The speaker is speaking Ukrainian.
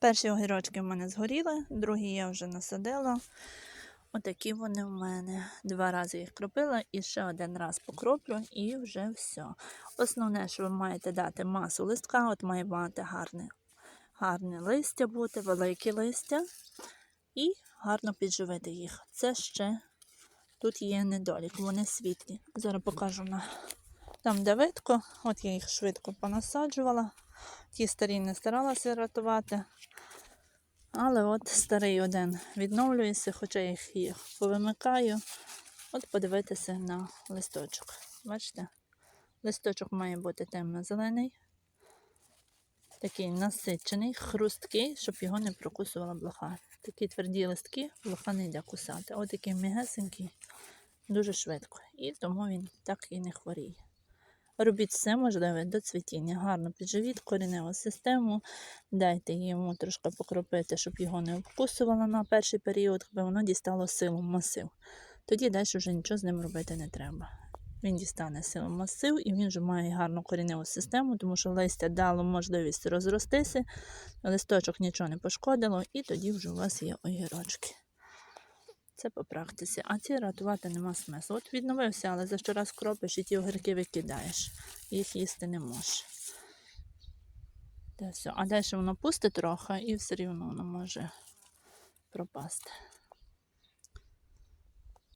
Перші огірочки в мене згоріли, другі я вже насадила. Отакі вони в мене. Два рази їх кропила і ще один раз покроплю, і вже все. Основне, що ви маєте дати масу листка, от має мати гарне, гарне листя бути, велике листя, і гарно підживити їх. Це ще тут є недолік, вони світлі. Зараз покажу на там, де видко, от я їх швидко понасаджувала. Ті старі не старалася рятувати. Але от старий один відновлюється, хоча їх, їх повимикаю. От подивитися на листочок. Бачите? Листочок має бути темно-зелений, такий насичений, хрусткий, щоб його не прокусувала блоха. Такі тверді листки блоха не йде кусати. Ось такий м'ягесенький, дуже швидко. І тому він так і не хворіє. Робіть все можливе до цвітіння. Гарно підживіть кореневу систему, дайте йому трошки покропити, щоб його не обкусувало на перший період, аби воно дістало силу масив. Тоді далі вже нічого з ним робити не треба. Він дістане силу масив і він вже має гарну кореневу систему, тому що листя дало можливість розростися, листочок нічого не пошкодило, і тоді вже у вас є огірочки. Це по практиці. А ці рятувати нема смислу. От відновився, але за що раз кропиш і ті огірки викидаєш. Їх їсти не можеш. Та все. А далі воно пусте трохи і все рівно воно може пропасти.